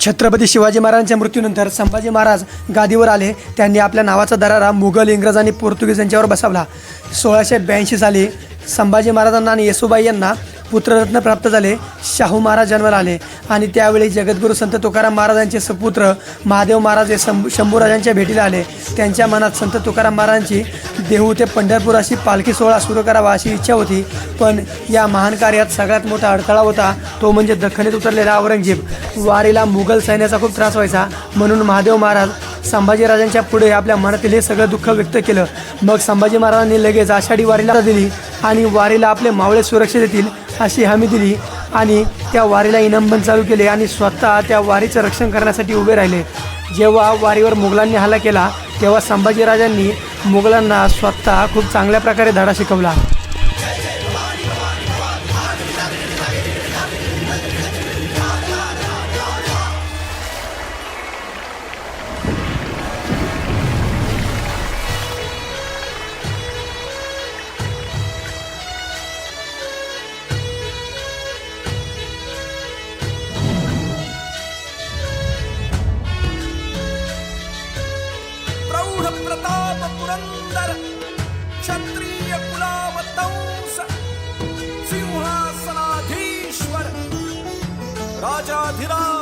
छत्रपती शिवाजी महाराजांच्या मृत्यूनंतर संभाजी महाराज गादीवर आले. त्यांनी आपल्या नावाचा दरारा मुघल इंग्रज आणि पोर्तुगीज यांच्यावर बसवला. सोळाशे ब्याऐंशी साली संभाजी महाराजांना आणि येसुबाई यांना पुत्ररत्न प्राप्त झाले. शाहू महाराज जन्माला आले. आणि त्यावेळी जगद्गुरू संत तुकाराम महाराजांचे सपुत्र महादेव महाराज हे शंभू शंभूराजांच्या भेटीला आले. त्यांच्या मनात संत तुकाराम महाराजांची देहू ते पंढरपूर अशी पालखी सोहळा सुरू करावा अशी इच्छा होती. पण या महान कार्यात सगळ्यात मोठा अडथळा होता. तो म्हणजे दख्खनीत उतरलेला औरंगजेब. वारीला मुघल सैन्याचा खूप त्रास व्हायचा. म्हणून महादेव महाराज संभाजीराजांच्या पुढे आपल्या मनातील हे सगळं दुःख व्यक्त केलं. मग संभाजी महाराजांनी लगेच आषाढी वारीला दिली आणि वारीला आपले मावळे सुरक्षित येतील अशी हमी दिली आणि त्या वारीला इनामबंद चालू केले आणि स्वतः त्या वारीचं रक्षण करण्यासाठी उभे राहिले. जेव्हा वारीवर मुघलांनी हल्ला केला तेव्हा संभाजीराजांनी मुघलांना स्वतः खूप चांगल्या प्रकारे धडा शिकवला. प्रौढ प्रताप पुरंदर क्षत्रिय कुलावतंस सिंहासनाधीश्वर राजाधिराज